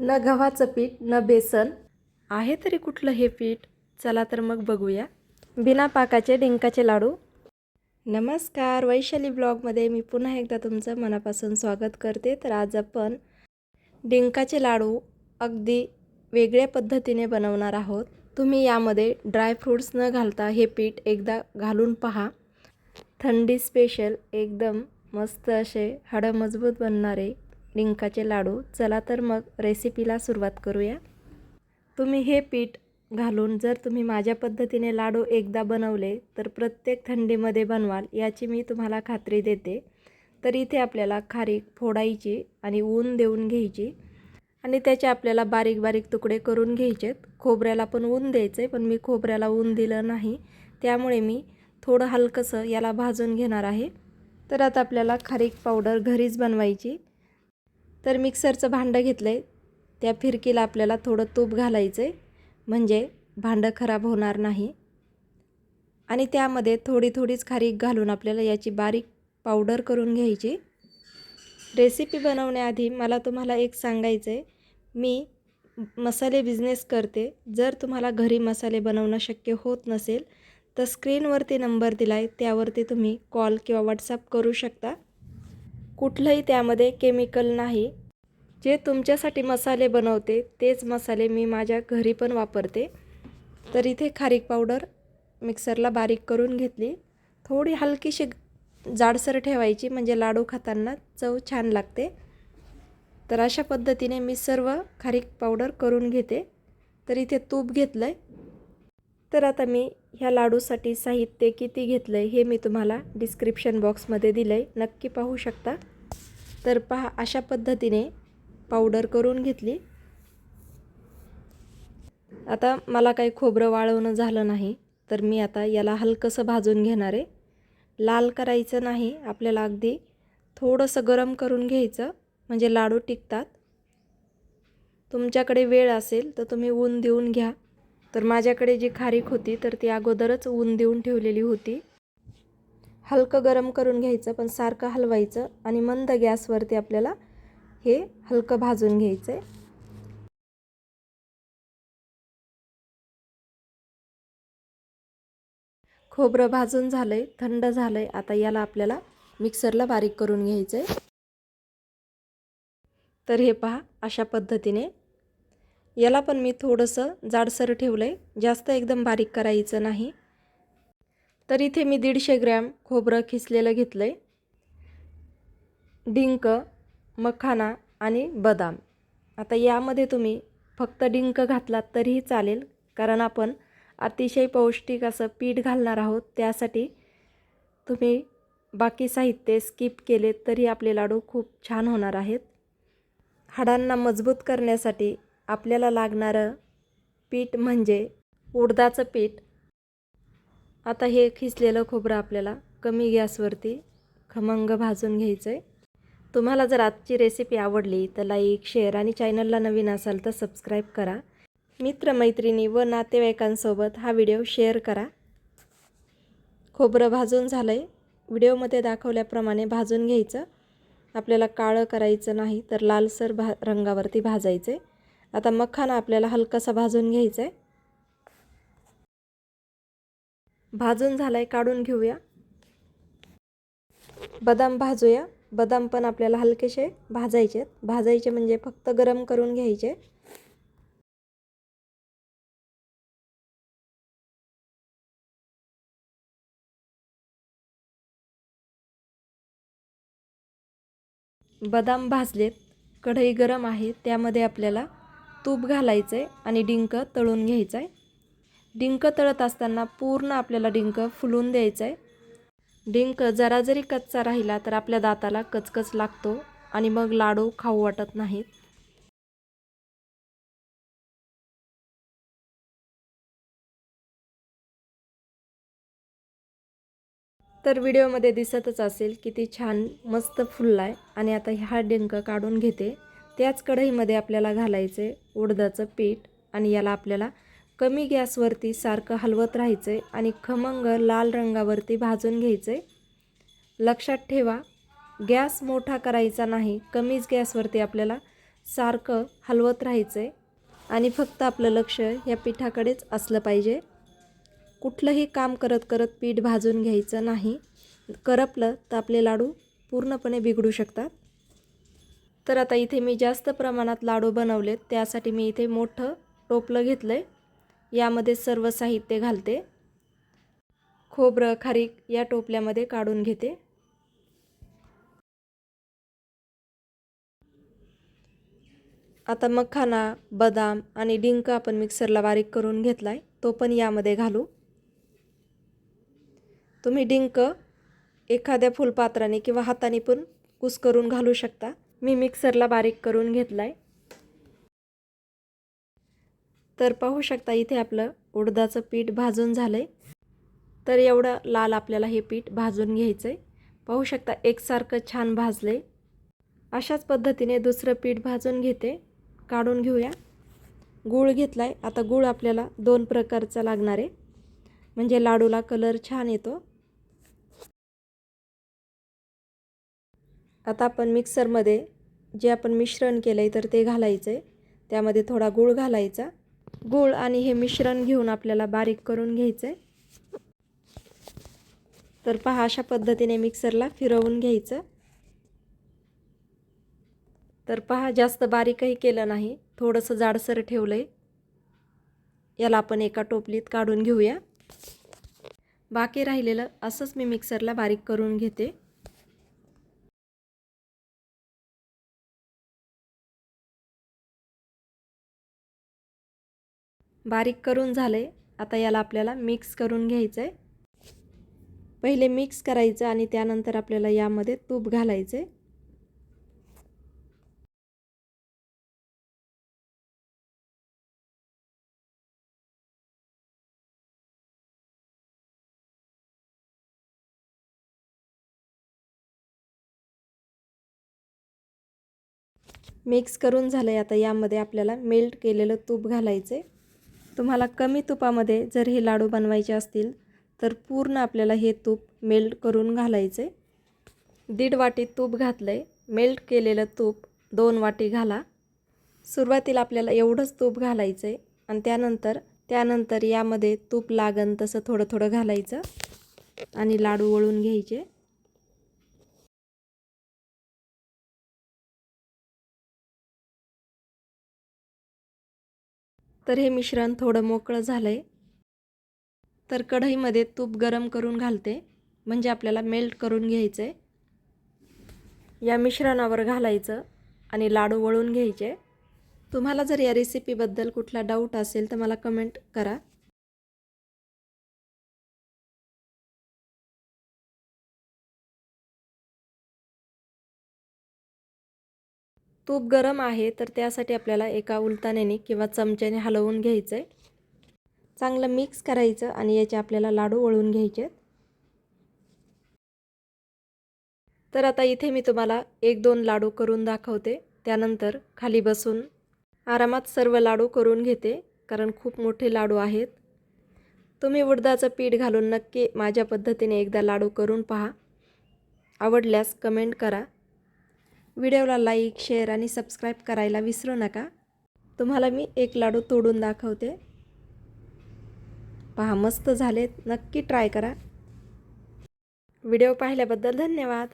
न गव्हाचं पीठ न बेसन. आहे तरी कुठलं हे पीठ? चला तर मग बघूया. बिना पाकाचे डिंकाचे लाडू. नमस्कार वैशाली ब्लॉगमध्ये मी पुन्हा एकदा तुमचं मनापासून स्वागत करते. तर आज आपण डिंकाचे लाडू अगदी वेगळ्या पद्धतीने बनवणार आहोत. तुम्ही यामध्ये ड्रायफ्रूट्स न घालता हे पीठ एकदा घालून पहा. थंडी स्पेशल एकदम मस्त असे हाडं मजबूत बनणारे डिंकाचे लाडू. चला तर मग रेसिपीला सुरुवात करूया. तुम्ही हे पीठ घालून जर तुम्ही माझ्या पद्धतीने लाडू एकदा बनवले तर प्रत्येक थंडीमध्ये बनवाल याची मी तुम्हाला खात्री देते. तर इथे आपल्याला खारीक फोडायची आणि ऊन देऊन घ्यायची. आणि त्याचे आपल्याला बारीक बारीक तुकडे करून घ्यायचेत. खोबऱ्याला पण ऊन द्यायचं आहे पण मी खोबऱ्याला ऊन दिलं नाही. त्यामुळे मी थोडं हलकंसं याला भाजून घेणार आहे. तर आता आपल्याला खारीक पावडर घरीच बनवायची. तर मिक्सरचं भांडं घेतलं आहे त्या फिरकीला आपल्याला थोडं तूप घालायचं आहे म्हणजे भांडं खराब होणार नाही. आणि त्यामध्ये थोडी थोडीच खारीक घालून आपल्याला याची बारीक पावडर करून घ्यायची. रेसिपी बनवण्याआधी मला तुम्हाला एक सांगायचं आहे मी मसाले बिझनेस करते. जर तुम्हाला घरी मसाले बनवणं शक्य होत नसेल तर स्क्रीनवरती नंबर दिला आहे त्यावरती तुम्ही कॉल किंवा व्हॉट्सअप करू शकता. कुठलंही त्यामध्ये केमिकल नाही. जे तुमच्यासाठी मसाले बनवते तेच मसाले मी माझ्या घरी पण वापरते. तर इथे खारीक पावडर मिक्सरला बारीक करून घेतली. थोडी हलकीशी जाडसर ठेवायची म्हणजे लाडू खाताना चव छान लागते. तर अशा पद्धतीने मी सर्व खारीक पावडर करून घेते. तर इथे तूप घेतलं आहे तर आता मी ह्या लाडूसाठी साहित्य किती घेतलं आहे हे मी तुम्हाला डिस्क्रिप्शन बॉक्समध्ये दिलं आहे नक्की पाहू शकता. तर पहा अशा पद्धतीने पावडर करून घेतली. आता मला काही खोबरं वाळवणं झालं नाही तर मी आता याला हलकंसं भाजून घेणार आहे. लाल करायचं नाही आपल्याला अगदी थोडंसं गरम करून घ्यायचं म्हणजे लाडू टिकतात. तुमच्याकडे वेळ असेल तर तुम्ही ऊन देऊन घ्या. तर माझ्याकडे जी खारीक होती तर ती अगोदरच ऊन देऊन ठेवलेली होती. हलकं गरम करून घ्यायचं पण सारखं हलवायचं आणि मंद गॅसवरती आपल्याला हे हलकं भाजून घ्यायचं आहे खोबरं भाजून झालं आहे थंड झालं आहे आता याला आपल्याला मिक्सरला बारीक करून घ्यायचं आहे तर हे पहा अशा पद्धतीने. याला पण मी थोडंसं जाडसर ठेवलं आहे जास्त एकदम बारीक करायचं नाही. तर इथे मी दीडशे ग्रॅम खोबरं खिसलेलं घेतलं आहे डिंक मखाना आणि बदाम. आता यामध्ये तुम्ही फक्त डिंक घातलात तरीही चालेल कारण आपण अतिशय पौष्टिक असं पीठ घालणार आहोत त्यासाठी तुम्ही बाकी साहित्य स्किप केले तरी आपले लाडू खूप छान होणार आहेत. हाडांना मजबूत करण्यासाठी आपल्याला लागणारं पीठ म्हणजे उडदाचं पीठ आता हे खिसलेलं खोबरं आपल्याला कमी गॅसवरती खमंग भाजून घ्यायचं आहे तुम्हाला जर आजची रेसिपी आवडली तर लाईक शेअर आणि चॅनलला नवीन असाल तर सबस्क्राईब करा. मित्रमैत्रिणी व नातेवाईकांसोबत हा व्हिडिओ शेअर करा. खोबरं भाजून झालं आहे व्हिडिओमध्ये दाखवल्याप्रमाणे भाजून घ्यायचं. आपल्याला काळं करायचं नाही तर लालसर भा रंगावरती भाजायचे आता मखाना आपल्याला हलकासा भाजून घ्यायचा आहे भाजून झाला आहे काढून घेऊया. बदाम भाजूया. बदाम पण आपल्याला हलकेसे भाजायचे भाजायचे म्हणजे फक्त गरम करून घ्यायचे. बदाम भाजलेत. कढई गरम आहे त्यामध्ये आपल्याला तूप घालायचं आहे आणि डिंक तळून घ्यायचं आहे डिंक तळत असताना पूर्ण आपल्याला डिंक फुलून द्यायचं आहे डिंक जरा जरी कच्चा राहिला तर आपल्या दाताला कचकच लागतो आणि मग लाडू खाऊ वाटत नाहीत. तर व्हिडिओमध्ये दिसतच असेल किती छान मस्त फुलला आहे आणि आता हा डिंक काढून घेते. त्याच कढईमध्ये आपल्याला घालायचे उडदाचं पीठ आणि याला आपल्याला कमी गॅसवरती सारखं हलवत राहायचं आहे आणि खमंग लाल रंगावरती भाजून घ्यायचं. आहे लक्षात ठेवा गॅस मोठा करायचा नाही कमीच गॅसवरती आपल्याला सारखं हलवत राहायचं आहे आणि फक्त आपलं लक्ष या पिठाकडेच असलं पाहिजे. कुठलंही काम करत करत पीठ भाजून घ्यायचं नाही करपलं तर आपले लाडू पूर्णपणे बिघडू शकतात. तर आता इथे मी जास्त प्रमाणात लाडू बनवलेत त्यासाठी मी इथे मोठं टोपलं घेतलं आहे यामध्ये सर्व साहित्य घालते. खोबरं खारीक या टोपल्यामध्ये काढून घेते. आता मखाना बदाम आणि डिंक आपण मिक्सरला बारीक करून घेतला आहे तो पण यामध्ये घालू. तुम्ही डिंक एखाद्या फुलपात्राने किंवा हाताने पण कुस करून घालू शकता. मी मिक्सरला बारीक करून घेतला आहे तर पाहू शकता इथे आपलं उडदाचं पीठ भाजून झालं आहे तर एवढं लाल आपल्याला हे पीठ भाजून घ्यायचं आहे पाहू शकता एकसारखं छान भाजले अशाच पद्धतीने दुसरं पीठ भाजून घेते. काढून घेऊया. गूळ घेतला आहे आता गूळ आपल्याला दोन प्रकारचा लागणार आहे. म्हणजे लाडूला कलर छान येतो. आता आपण मिक्सरमध्ये जे आपण मिश्रण केलं आहे तर ते घालायचं आहे त्यामध्ये थोडा गूळ घालायचा. गूळ आणि हे मिश्रण घेऊन आपल्याला बारीक करून घ्यायचं आहे तर पहा अशा पद्धतीने मिक्सरला फिरवून घ्यायचं. तर पहा जास्त बारीकही केलं नाही थोडंसं जाडसर ठेवलं आहे याला आपण एका टोपलीत काढून घेऊया. बाकी राहिलेलं असंच मी मिक्सरला बारीक करून घेते. बारीक करून झालं आहे आता याला आपल्याला मिक्स करून घ्यायचं आहे पहिले मिक्स करायचं आणि त्यानंतर आपल्याला यामध्ये तूप घालायचं आहे मिक्स करून झालं आहे आता यामध्ये आपल्याला मेल्ट केलेलं तूप घालायचं आहे तुम्हाला कमी तुपामध्ये जर हे लाडू बनवायचे असतील तर पूर्ण आपल्याला हे तूप मेल्ट करून घालायचे. दीड वाटी तूप घातलं आहे मेल्ट केलेलं तूप दोन वाटी घाला. सुरुवातीला आपल्याला एवढंच तूप घालायचं आहे आणि त्यानंतर त्यानंतर यामध्ये तूप लागन तसं थोडं थोडं घालायचं आणि लाडू वळून घ्यायचे. तर हे मिश्रण थोडं मोकळं झालं आहे तर कढईमध्ये तूप गरम करून घालते म्हणजे आपल्याला मेल्ट करून घ्यायचं आहे या मिश्रणावर घालायचं आणि लाडू वळून घ्यायचे. तुम्हाला जर या रेसिपीबद्दल कुठला डाऊट असेल तर मला कमेंट करा. तूप गरम आहे तर त्यासाठी आपल्याला एका उलतानेने किंवा चमच्याने हलवून घ्यायचं. आहे चांगलं मिक्स करायचं आणि याचे आपल्याला लाडू वळून घ्यायचे. तर आता इथे मी तुम्हाला एक दोन लाडू करून दाखवते. त्यानंतर खाली बसून आरामात सर्व लाडू करून घेते कारण खूप मोठे लाडू आहेत. तुम्ही उडदाचं पीठ घालून नक्की माझ्या पद्धतीने एकदा लाडू करून पहा. आवडल्यास कमेंट करा. व्हिडिओला लाईक शेअर आणि सबस्क्राईब करायला विसरू नका. तुम्हाला मी एक लाडू तोडून दाखवते. पहा मस्त झालेत. नक्की ट्राय करा. व्हिडिओ पाहिल्याबद्दल धन्यवाद.